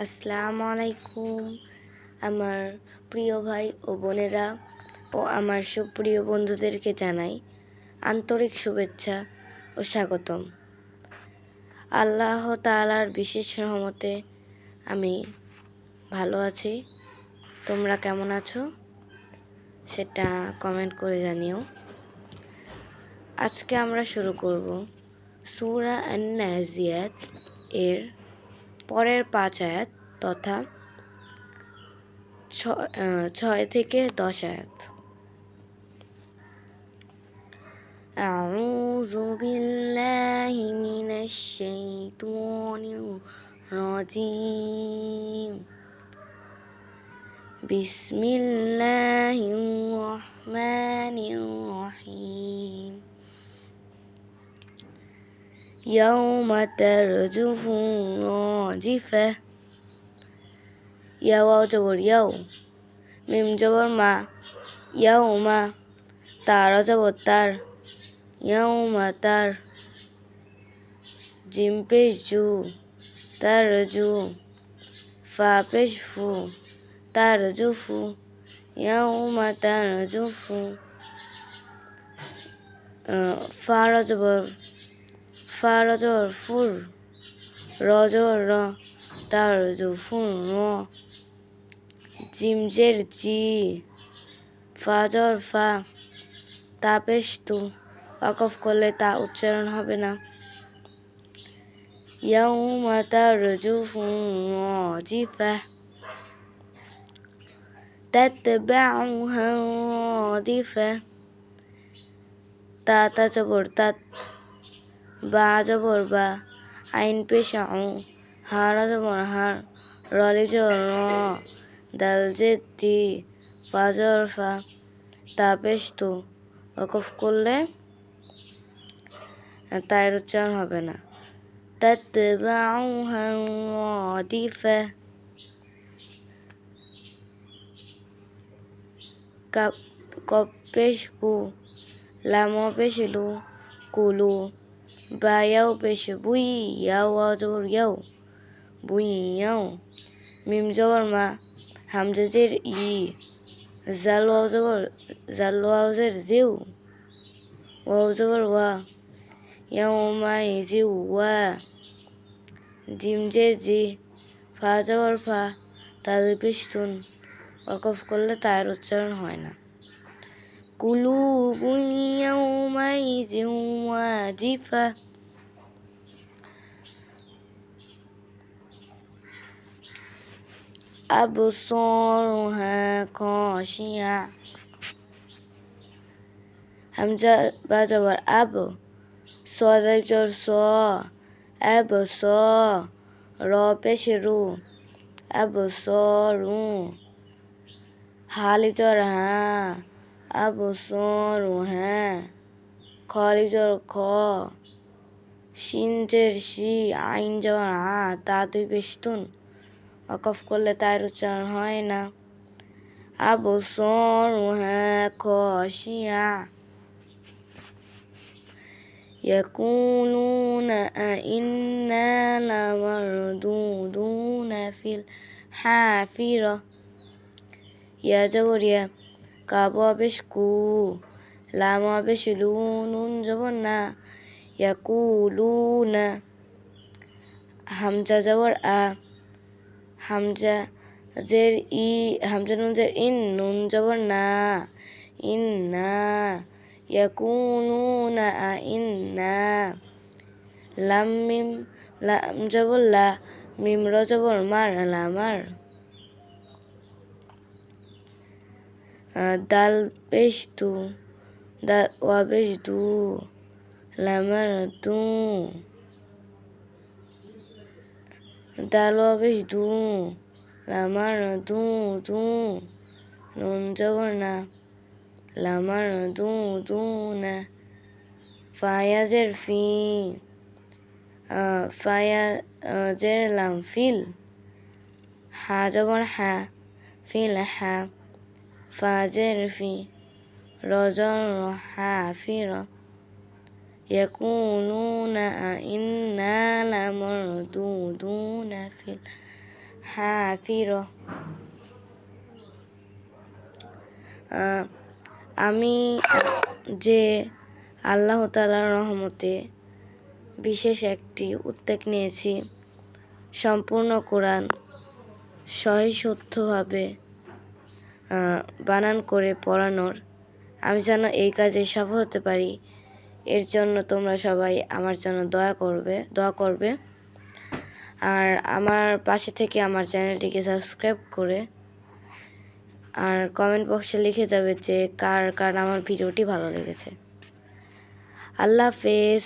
আসসালামু আলাইকুম আমার প্রিয় ভাই ও বোনেরা ও আমার সুপ্রিয় বন্ধুদেরকে জানাই আন্তরিক শুভেচ্ছা ও স্বাগতম। আল্লাহ তালার বিশেষ রহমতে আমি ভালো আছি। তোমরা কেমন আছো? সেটা কমেন্ট করে জানিও। আজকে আমরা শুরু করব সুরা অ্যান্ড নাজিয়াত এর পরের পাঁচ আয়াত তথা ছ- আহ, ছয় থেকে দশ আয়াত أعوذ بالله من الشيطان الرجيم بسم الله الرحمن الرحيم يوم ترجف راجفة يا واو جبر يو ميم جبر ما يوم تار جبر تار يوم تار جيم بيش جو ترجو فا بيش فو ترجفو يوم ترجفو فا رجبر ফু ফা রজবর ফা রজবর ফুর রজবর র তার জু ফুর র জিমজের জি ফাজর ফা তা পেশ তু ওয়াকফ করলে তা উচ্চারণ হবে না يوم ترجف الراجفة تتبعها الرادفة তা তা জবর তাত বা জবর বা আইন পেশা ও হারা জবর হার রলি জবর র দাল জেতি ফাজর ফা তা পেশ তু ওকফ করলে তায়ের উচ্চারণ হবে না تتبعها الرادفة কপেশকু লাম পেশলু কুলু বায়াও পেশে বুই ইয়াও ওয়াও জবর ইয়াও বুই ইয়াও মিম জবর মা হামজাজের ই জাল ওয়াও জবর জাল ওয়াওজের জিউ ওয়াও জবর ওয়া ইয়াও মা জিউ ওয়া জিমজের জি ফা জবর ফা তাদের পেশ তুন ওয়াকফ করলে তার উচ্চারণ হয় না কুলু يومئذ واجفة. أبصارها خاشعة. همزة بعد أب صاد جر صا أبصار را پیش رو. أبصارو حالی جر ها أبصارو ها খালি জর খ সিনজের শি আইন জর আ তা দুই বেষ্টুন অকফ করলে তার উচ্চারণ হয় না আবু সর হ্যাঁ খসিয়া يقولون أئنا لمردودون في الحافرة يا جبريا كابا بشكو লামা বেশ নুন জবর না ইয়াকুলুন হামজা জবর আ হামজা জের ই হামজা নুন জের ইন নুন জবর না ইন না ইয়াকুনুনা আ ইন না লাম মিম লাম জবর লা মিম র জবর মার লামার দাল পেশ তু da wabes du lamar du dal wabes du lamar du du nun jawarna lamar du du na faya zer fi faya zer lam fil ha jabar ha fil ha fa zer fi رجل حافرة يقولون أئنا لمردودون في হ্যাঁ ফিরো আহ, আমি যে আল্লাহ তালার রহমতে বিশেষ একটি উদ্যোগ নিয়েছি সম্পূর্ণ কোরআন সহিষ্ঠুভাবে বানান করে পড়ানোর। আমি যেন এই কাজে সফল হতে পারি, এর জন্য তোমরা সবাই আমার জন্য দয়া করবে, দোয়া করবে। আর আমার পাশে থেকে আমার চ্যানেলটিকে সাবস্ক্রাইব করে আর কমেন্ট বক্সে লিখে যাবে যে কার কার আমার ভিডিওটি ভালো লেগেছে। আল্লাহ হাফেজ।